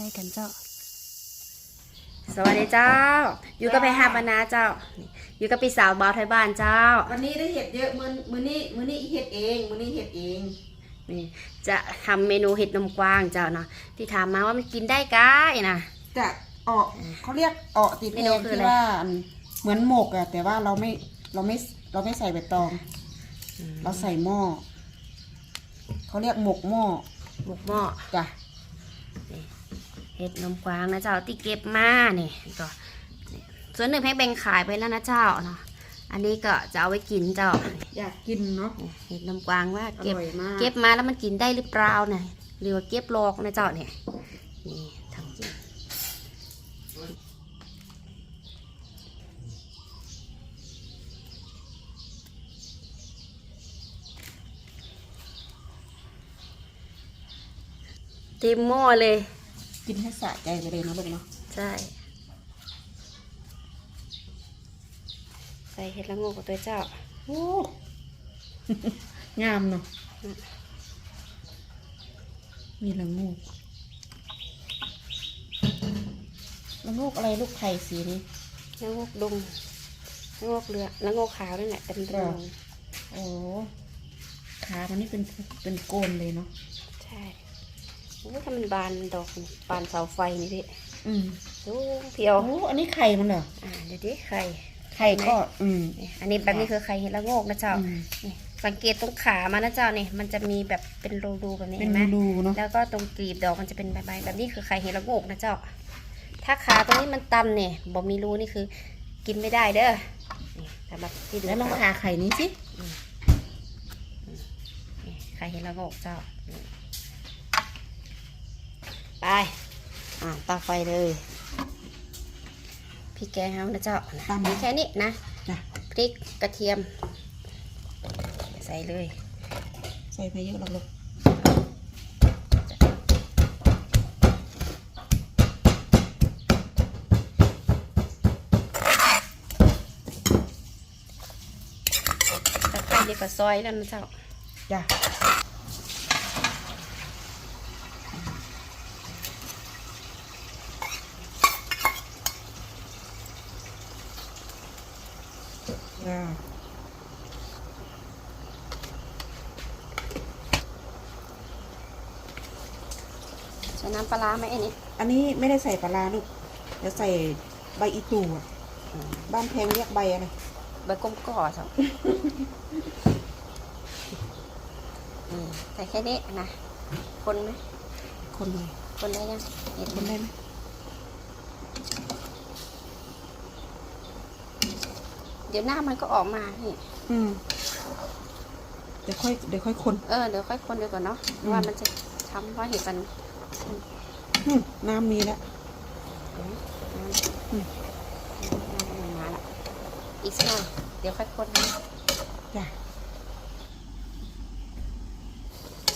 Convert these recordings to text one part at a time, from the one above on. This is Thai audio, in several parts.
ล้ๆกันเจ้า สวัสดีเจ้า อยู่กับไปหาบรรณาเจ้า อยู่กับพี่สาวบ่าวไทยบ้านเจ้า วันนี้ได้เห็ดเยอะมือมือนี้มือนี้เห็ดเองมือนี้เห็ดเองนี่จะทำเมนูเห็ดนมกวางเจ้าเนาะที่ถามมาว่ามันกินได้กายนะจะออกเขาเรียกออกติดเมเอนูงคือที่อะไรว่าอันเหมือนหมกอะแต่ว่าเราไม่เราไม่เราไม่ใส่ใบตอง เราใส่หม้อเขาเรียกหมกหม้อหมกหม้อจ้ะ เห็ดนมกวางนะเจ้าที่เก็บมานี่ก็นี่ส่วนหนึ่งให้แบ่งขายไปแล้วนะเจ้าเนาะอันนี้ก็จะเอาไว้กินเจ้า อยากกินเนาะนี่เห็ดนมกวางว่าอเก็บร่อยมากเก็บมาแล้วมันกินได้หรือเปล่าเนี่ยหรือว่าเก็บหลอกนะเจ้าเนี่ยนี่ทำกินเต็มหม้อเลย กินให้สะใจไปเลยเนาะลูกเนาะใช่ใส่เห็ดละโงกกับตัวเจ้าโอ้งามเนาะมีละงูกละงูกอะไรลูกไข่สีนี้ละโงกดงละโงกเรือละโงกขาวนั่นแหละเป็นครรัอบงโอ้ขามันนี่เป็นเป็นโกนเลยเนาะใช่ โอ้ถ้ามันบานดอกบานเสาไฟนี่พี่อืมสูงเพียวโอ้อันนี้ไข่มันเหรออ่าเดี๋ยวดิไข่ไข่ก็ อืมนี่อันนี้แบบนี้คือไข่เห็ดละโงกนะเจ้าอืมนี่สังเกตตรงขามันนะเจ้านี่มันจะมีแบบเป็นรูๆแบบนี้เป็เห็นนไหมรูๆเนาะแล้วก็ตรงกลีบดอกมันจะเป็นใบๆแบบนี้คือไข่เห็ดละโงกนะเจ้า ถ้าขาตรงนี้มันตันเนี่ยบอกมีรูนี่คือ กินไม่ได้เด้อนี่สำหรับที่ดูแล้วลองผ่าไข่นี้สินี่ไข่เห็ดละโงกเจ้านี่ไป อ่าตาไฟเลย พริกแกงเอานะเจ้าตามมีมาแค่นี้นะ จ้ะพริกกระเทียม ใส่เลย ใส่ไปเยอะหรอกลูกตะไคร้เดียวกับซอยแล้วนะเจ้า จ้ะ จ้ะใส่น้ำปลาร้าไหมไอ้นี่อันนี้ไม่ได้ใส่ปลาร้าลูกจะใส่ใบอีตูอะบ้านแพงเรียกใบอะไรใบก้มก่อเจ้าอืมใส่แค่นี้นะ คนไหมคนเลยคนได้ยังเห็นคนได้ไหม เดี๋ยวหน้ามันก็ออกมานี่อืมเดี๋ยวค่อยเดี๋ยวค่อยคนเออเดี๋ยวค่อยคนเดียวก่อนเนาะอืมว่ามันจะช้ำเพราะเห็ดมันอืมน้ำมีแล้วน้ำอืมน้ำกำลังมาละอีกสักหน่อยเดี๋ยวค่อยคนนะจ้ะ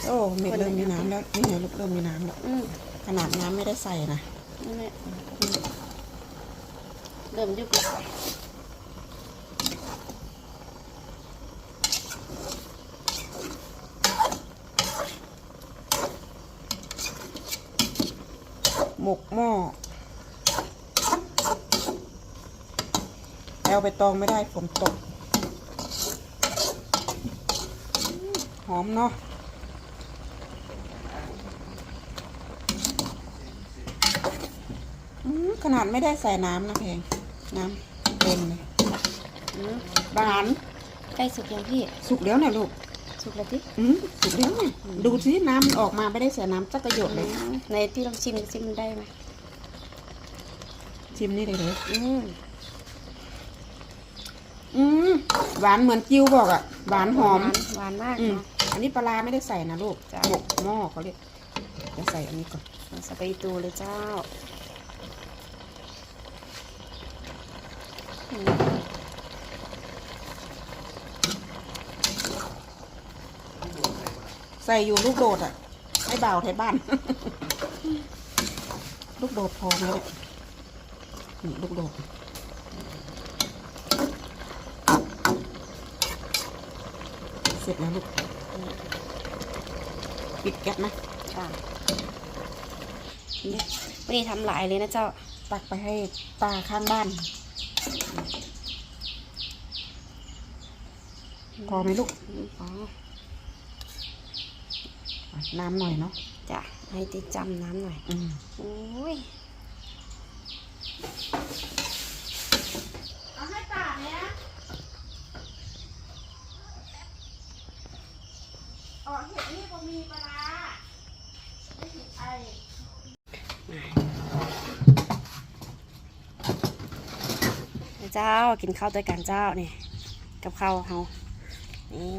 โอ้เม็ดเริ่มมีน้ำแล้วนี่ไงลูกเริ่มมีน้ำแล้วอืมขนาดน้ำไม่ได้ใส่นะนั่นแหละอืมเริ่มยุบละ หมกหม้อเอาไปตองไม่ได้ฝนตก หอมเนาะอืมขนาดไม่ได้ใส่น้ำนะเพลงน้ำเต็มเลยอืมหวานใกล้สุกยังพี่ สุกแล้วเนี่ยลูก สุกแล้วที่อืมสุกแล้วเนี่ยดูสิน้ำมันออกมาไม่ได้ใส่น้ำสักกระหยดเลยในพี่ลองชิมดูสิมันได้ไหมชิมนี่เลยเลยอืมอืมหวานเหมือนจิ้วบอกอะหวานหอม หวานหวานมากอืมนะอันนี้ปลาร้าไม่ได้ใส่นะลูกจ้ะ หมกหม้อเขาเรียกจะใส่อันนี้ก่อนสไปตูเลยเจ้าอืม ใส่อยู่ลูกโดดอะให้เบาวไทยบ้าน ลูกโดดพอไหมเนี่ยนี่ลูกโดดเสร็จแล้วลูก ปิดแก๊สนะค่ะนี่วันนี้ทำหลายเลยนะเจ้า ตักไปให้ตาข้างบ้าน พอไหมลูก อ๋อ น้ำหน่อยเนาะจ้ะให้ติดจำน้ำหน่อยอืมโอ้ยเอาให้ตาเนี่ยอ๋อเห็ดนี่ก็มีปลาร้าไม่เห็ดไอเจ้ากินข้าวด้วยกันเจ้านี่กับข้าวเฮานี่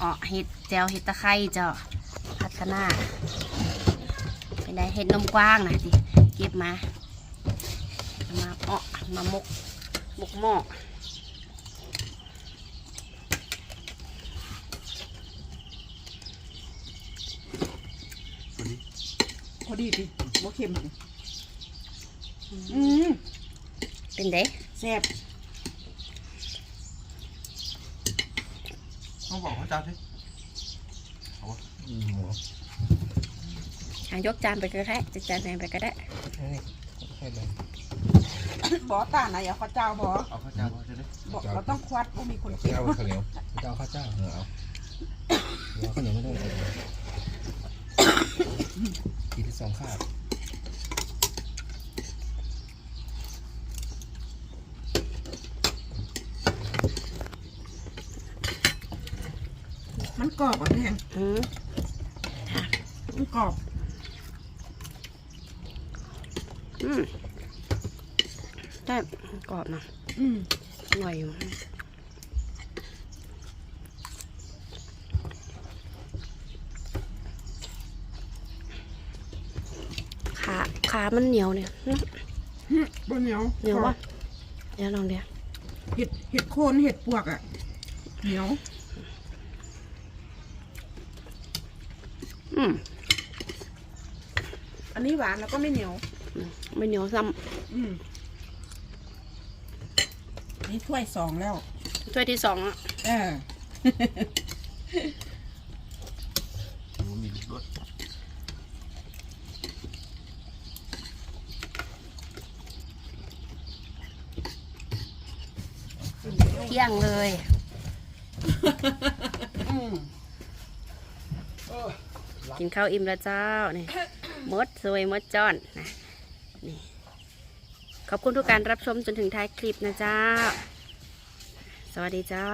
อ๋อเห็ดแจวเห็ดตะไคร้เจ้าผัด คะน้าเป็นไดเห็ดนมกว้างนะดิเก็บมาเอามาเอ้อมามกมกหม้อพอดีดิบ่เค็มดิอืมเป็นไดแซ่บเขาบอกเขาเจ้าที่ อืมหัวหายกจานไปก็ได้จะจานไหนไปก็ได้นี่ใช่เลยบอตาไหนอะข้าวเจ้าบอเอาเขาเจ้าเขาจะได้บอกเราต้องควัดว่ามีคนเก็บเจ้าข้าวเหนียวเจ้าข้าวเจ้าเหรอเอาเดี๋ยวข้าวเหนียวไม่ได้เลยกินที่สองข้าวมันกรอบอะแพงอืม มันกรอบอืมได้กรอบนะอืมอร่อยอยู่ขาขามันเหนียวเนี่ยอื้อบะเหนียวเหนียวกรอวะบเดี๋ยวลองเดี๋ยวเห็ดเห็ดโคนเห็ดปวกอะ เหนียว อืมอั นนี้หวานแล้วก็ไม่เหนียวอืมไม่เหนียวซ้อืมนี่ถ้วยสองแล้วำถ้วยที่สองอะเออมันมีรสเที่ยงเลยอืมกินข้าวอิ่มแล้วเจ้านี่ มดสวยมดจอนนะนี่ขอบคุณทุกการรับชมจนถึงท้ายคลิปนะเจ้า สวัสดีเจ้า